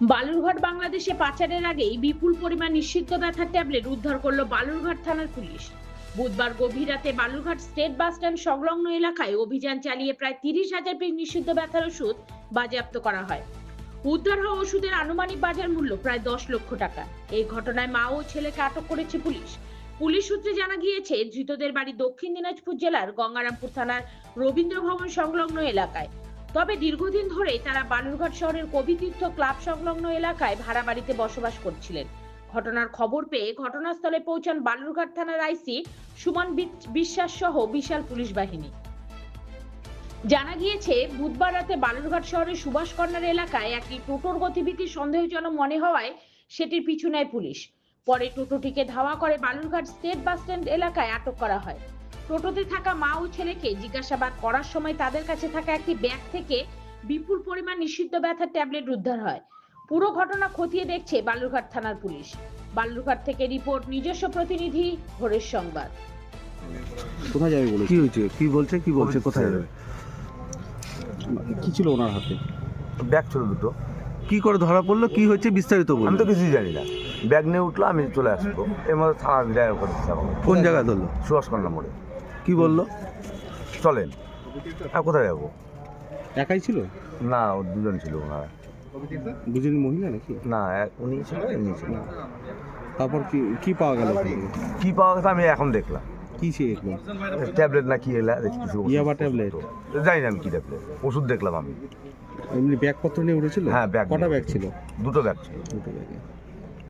বালুরঘাট বাংলাদেশে পাচারের আগেই বিপুল পরিমাণ নিষিদ্ধ ব্যথার ট্যাবলেট উদ্ধার করল বালুরঘাট থানার পুলিশ। বুধবার গভীর রাতে বালুরঘাট স্টেট বাস স্ট্যান্ড সংলগ্ন এলাকায় অভিযান চালিয়ে প্রায় তিরিশ হাজার পিস নিষিদ্ধ ব্যথার ওষুধ বাজেয়াপ্ত করা হয়। উদ্ধার হওয়া ওষুধের আনুমানিক বাজার মূল্য প্রায় দশ লক্ষ টাকা। এই ঘটনায় মা ও ছেলেকে আটক করেছে পুলিশ। পুলিশ সূত্রে জানা গিয়েছে, ধৃতদের বাড়ি দক্ষিণ দিনাজপুর জেলার গঙ্গারামপুর থানার রবীন্দ্র ভবন সংলগ্ন এলাকায়। তবে দীর্ঘদিন ধরে তারা বালুরঘাট শহরের কবিতীর্থ ক্লাব সংলগ্ন এলাকায় ভাড়া বাড়িতে বসবাস করছিলেন। ঘটনার খবর পেয়ে ঘটনাস্থলে পৌঁছান বালুরঘাট থানার আইসি সুমন বিশ্বাস সহ বিশাল পুলিশ বাহিনী। জানা গিয়েছে, বুধবার রাতে বালুরঘাট শহরের সুভাষ কর্নার এলাকায় একটি টোটোর গতিবিধি সন্দেহজনক মনে হওয়ায় সেটির পিছু নেয় পুলিশ। পরে টোটোটিকে ধাওয়া করে বালুরঘাট স্টেট বাস স্ট্যান্ড এলাকায় আটক করা হয়। টোটোতে থাকা মা ও ছেলেকে জিজ্ঞাসাবাদ করার সময় তাদের কাছে থাকা একটি ব্যাগ থেকে বিপুল পরিমাণ নিষিদ্ধ ব্যথার ট্যাবলেট উদ্ধার হয়। পুরো ঘটনা খতিয়ে দেখছে বালুরঘাট থানার পুলিশ। বালুরঘাট থেকে রিপোর্ট নিজস্ব প্রতিনিধি ভোরের সংবাদ। কোথায় যাবে বলে কি হয়েছে? কি বলছে? কি বলছে? কোথায় যাবে? কি ছিল ওনার হাতে? ব্যাগ ছিল দুটো। কি করে ধরা পড়ল? কি হয়েছে বিস্তারিত আমি তো কিছুই জানি না। ব্যাগ নিয়ে উঠল আমি চলে আসব। এর মধ্যে থানা দিচ্ছে কোন জায়গায় ধরলো? সুভাষকন্যা মোড়ে। কি বলল? চলেন। আর কোথায় যাব? একাই ছিল? না ও দুজন ছিল ওনারা। দুজনই মহিলা নাকি? না এক উনি ছিল ইনি ছিল তারপর কি কি পাওয়া গেল কি পাওয়া গেছে আমি এখন দেখলাম। কি সে এগুলো ট্যাবলেট না কি এলা কিছু ওষুধ। ইয়াবা ট্যাবলেট? জানি না আমি কি ট্যাবলেট। ওষুধ দেখলাম আমি। এমনি ব্যাগপত্র নিয়ে উঠেছিল? হ্যাঁ, ব্যাগ কটা নিয়ে। ব্যাগ ছিল? দুটো ব্যাগ ছিল। দুটো ব্যাগে।